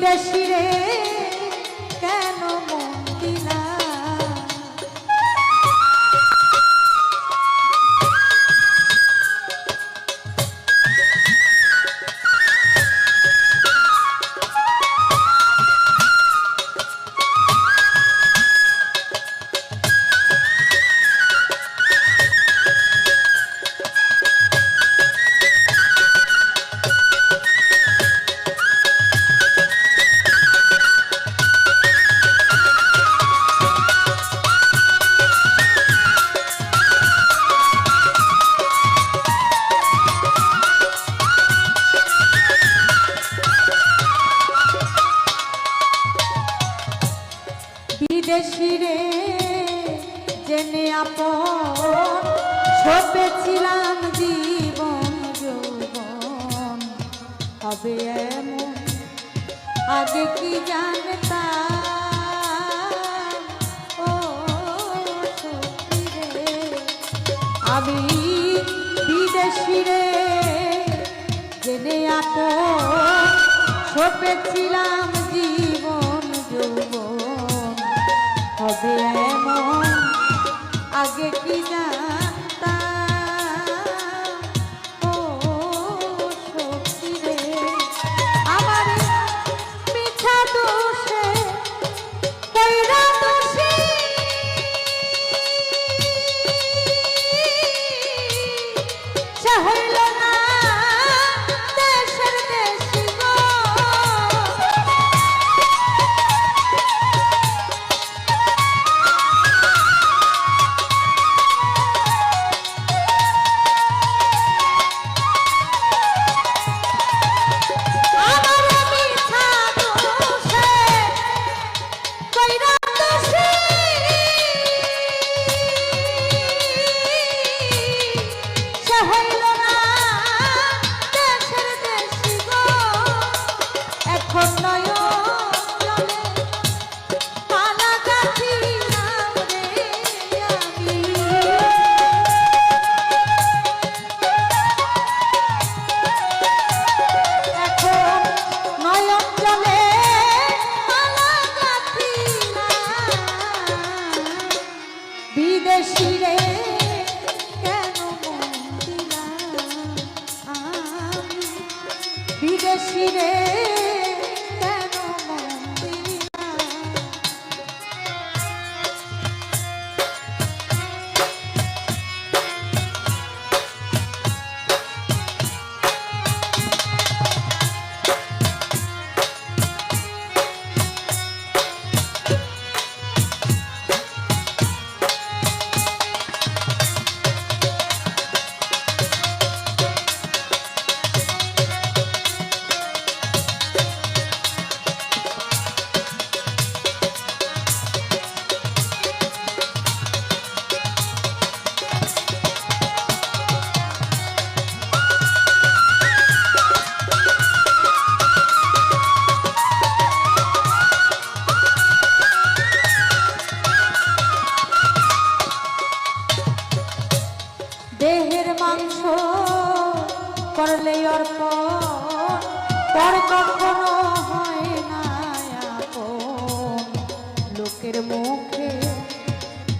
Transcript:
বিদেশি রে। বিদেশি রে জেনে আপন সপেছিলাম জীবন যৌবন। হবে এমন, আগে কি জানতাম? ও সত্যি রে, আমি বিদেশি রে, জেনে আপন সপেছিলাম কইরা বিদেশি রে।